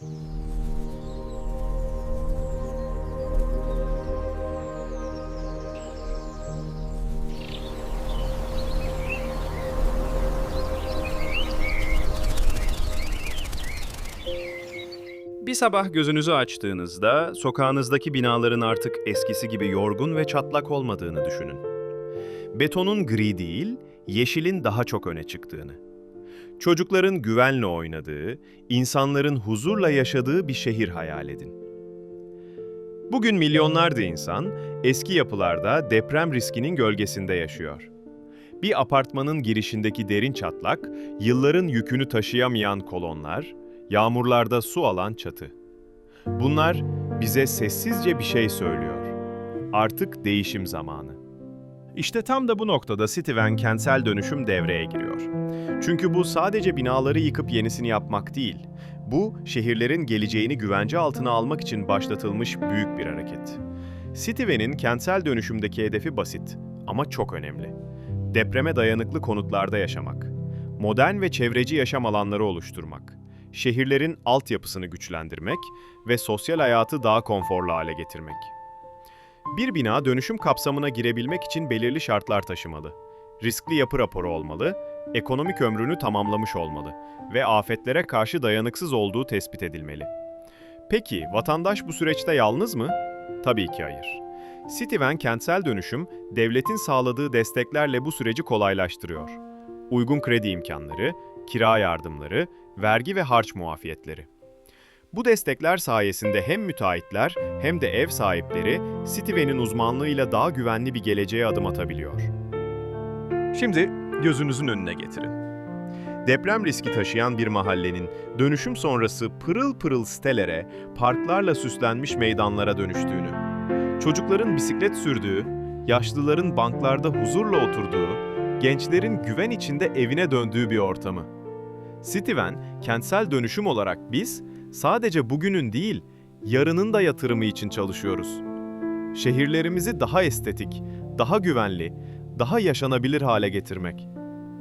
Bir sabah gözünüzü açtığınızda sokağınızdaki binaların artık eskisi gibi yorgun ve çatlak olmadığını düşünün. Betonun gri değil, yeşilin daha çok öne çıktığını. Çocukların güvenle oynadığı, insanların huzurla yaşadığı bir şehir hayal edin. Bugün milyonlarca insan eski yapılarda deprem riskinin gölgesinde yaşıyor. Bir apartmanın girişindeki derin çatlak, yılların yükünü taşıyamayan kolonlar, yağmurlarda su alan çatı. Bunlar bize sessizce bir şey söylüyor. Artık değişim zamanı. İşte tam da bu noktada Cityvan kentsel dönüşüm devreye giriyor. Çünkü bu sadece binaları yıkıp yenisini yapmak değil. Bu, şehirlerin geleceğini güvence altına almak için başlatılmış büyük bir hareket. Cityvan'in kentsel dönüşümdeki hedefi basit ama çok önemli. Depreme dayanıklı konutlarda yaşamak. Modern ve çevreci yaşam alanları oluşturmak. Şehirlerin altyapısını güçlendirmek ve sosyal hayatı daha konforlu hale getirmek. Bir bina dönüşüm kapsamına girebilmek için belirli şartlar taşımalı. Riskli yapı raporu olmalı, ekonomik ömrünü tamamlamış olmalı ve afetlere karşı dayanıksız olduğu tespit edilmeli. Peki vatandaş bu süreçte yalnız mı? Tabii ki hayır. Cityvan kentsel dönüşüm, devletin sağladığı desteklerle bu süreci kolaylaştırıyor. Uygun kredi imkanları, kira yardımları, vergi ve harç muafiyetleri. Bu destekler sayesinde hem müteahhitler hem de ev sahipleri Cityvan'in uzmanlığıyla daha güvenli bir geleceğe adım atabiliyor. Şimdi gözünüzün önüne getirin. Deprem riski taşıyan bir mahallenin dönüşüm sonrası pırıl pırıl sitelere, parklarla süslenmiş meydanlara dönüştüğünü, çocukların bisiklet sürdüğü, yaşlıların banklarda huzurla oturduğu, gençlerin güven içinde evine döndüğü bir ortamı. Cityvan, kentsel dönüşüm olarak biz sadece bugünün değil, yarının da yatırımı için çalışıyoruz. Şehirlerimizi daha estetik, daha güvenli, daha yaşanabilir hale getirmek.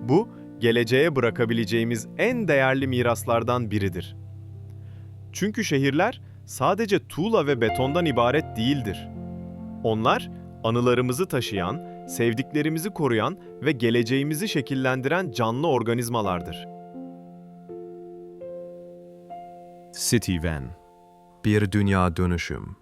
Bu, geleceğe bırakabileceğimiz en değerli miraslardan biridir. Çünkü şehirler sadece tuğla ve betondan ibaret değildir. Onlar, anılarımızı taşıyan, sevdiklerimizi koruyan ve geleceğimizi şekillendiren canlı organizmalardır. Cityvan Bir dünya dönüşüm